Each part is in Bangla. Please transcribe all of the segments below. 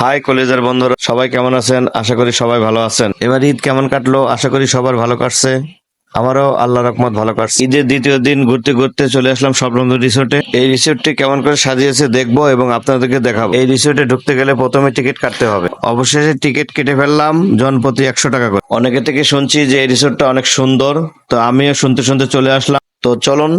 হাই কলেজের বন্ধুরা, সবাই কেমন আছেন? আশা করি সবাই ভালো আছেন। এবার ঈদ কেমন কাটলো? আশা করি সবার ভালো কাটছে। আমারও আল্লাহ রহমত ভালো কাটছে। ঈদের দ্বিতীয় দিন ঘুরতে ঘুরতে চলে আসলাম স্বপ্নবন্ধু রিসোর্টে। এই রিসোর্টটি কেমন করে সাজিয়েছে দেখব এবং আপনাদেরকে দেখাবো। এই রিসোর্টে ঢুকতে গেলে প্রথমে টিকিট কাটতে হবে। অবশেষে টিকিট কেটে ফেললাম জন প্রতি একশো টাকা করে। অনেকে থেকে শুনছি যে এই রিসোর্টটা অনেক সুন্দর। তো আমিও শুনতে শুনতে চলে আসলাম। তো চলুন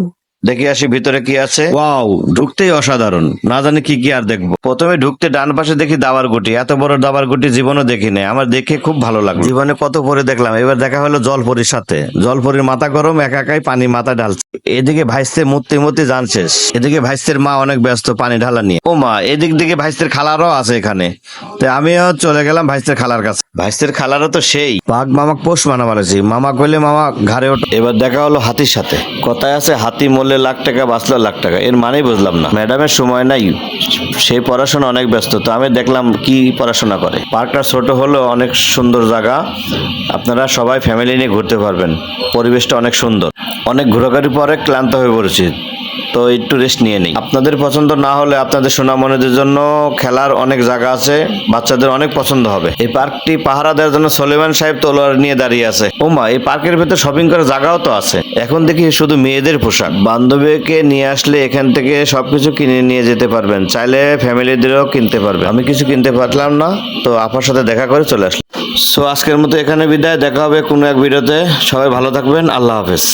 দেখে আসি ভিতরে কি আছে। ওয়াও, ঢুকতেই অসাধারণ। না জানি কি কি আর দেখব। প্রথমে ঢুকতে ডান পাশে দেখি দাবার গুটি এত বড় দাবার গুটি জীবনও দেখি নাই। আমার দেখে খুব ভালো লাগল। জীবনে কত পরে দেখলাম। এবার দেখা হলো জলপরির সাথে। জলপরির মাথা গরম, একা একাই পানি মাথা ঢালছে। এদিকে ভাইস্তে মূর্তি মূর্তি জান শেষ। এদিকে ভাইস্তের মা অনেক ব্যস্ত, পানি ঢালা নিয়ে। ও মা, এদিক দিকে ভাইস্তের খালারও আছে এখানে। তো আমিও চলে গেলাম ভাইস্তের খালার কাছে। ভাইস্তের খালারও তো সেই। বাঘ মামাক পোষ মানা বলেছি মামা কইলে মামা ঘাড়ে ওঠে। এবার দেখা হলো হাতির সাথে। কথায় আছে, হাতি মরলে লাখ টাকা, বাঁচলো লাখ টাকা। এর মানেই বুঝলাম না। ম্যাডামের সময় নাই। সেই পড়াশোনা অনেক ব্যস্ত। তো আমি দেখলাম কি পড়াশোনা করে। পার্কটা ছোট হলেও অনেক সুন্দর জায়গা। আপনারা সবাই ফ্যামিলি নিয়ে ঘুরতে পারবেন। পরিবেশটা অনেক সুন্দর। অনেক ঘোরাঘুরির পরে ক্লান্ত হয়ে পড়েছি, তো একটু রেস্ট নিয়ে নিই। আপনাদের পছন্দ না হলে আপনাদের সোনামণিদের জন্য খেলার অনেক জায়গা আছে, বাচ্চাদের অনেক পছন্দ হবে। এই পার্কটি পাহারা দেওয়ার জন্য সলেমান সাহেব তলোয়ার নিয়ে দাঁড়িয়ে আছে। ওমা, এই পার্কের ভেতর শপিং করার জায়গাও তো আছে। এখন দেখি শুধু মেয়েদের পোশাক। বান্ধবীকে নিয়ে আসলে এখান থেকে সবকিছু কিনে নিয়ে যেতে পারবেন। চাইলে ফ্যামিলিদেরও কিনতে পারবেন আমি কিছু কিনতে পারলাম না, তো আপার সাথে দেখা করে চলে আসলাম। সো আজকের মতো এখানে বিদায়। দেখা হবে কোনো এক ভিডিওতে। সবাই ভালো থাকবেন। আল্লাহ হাফেজ।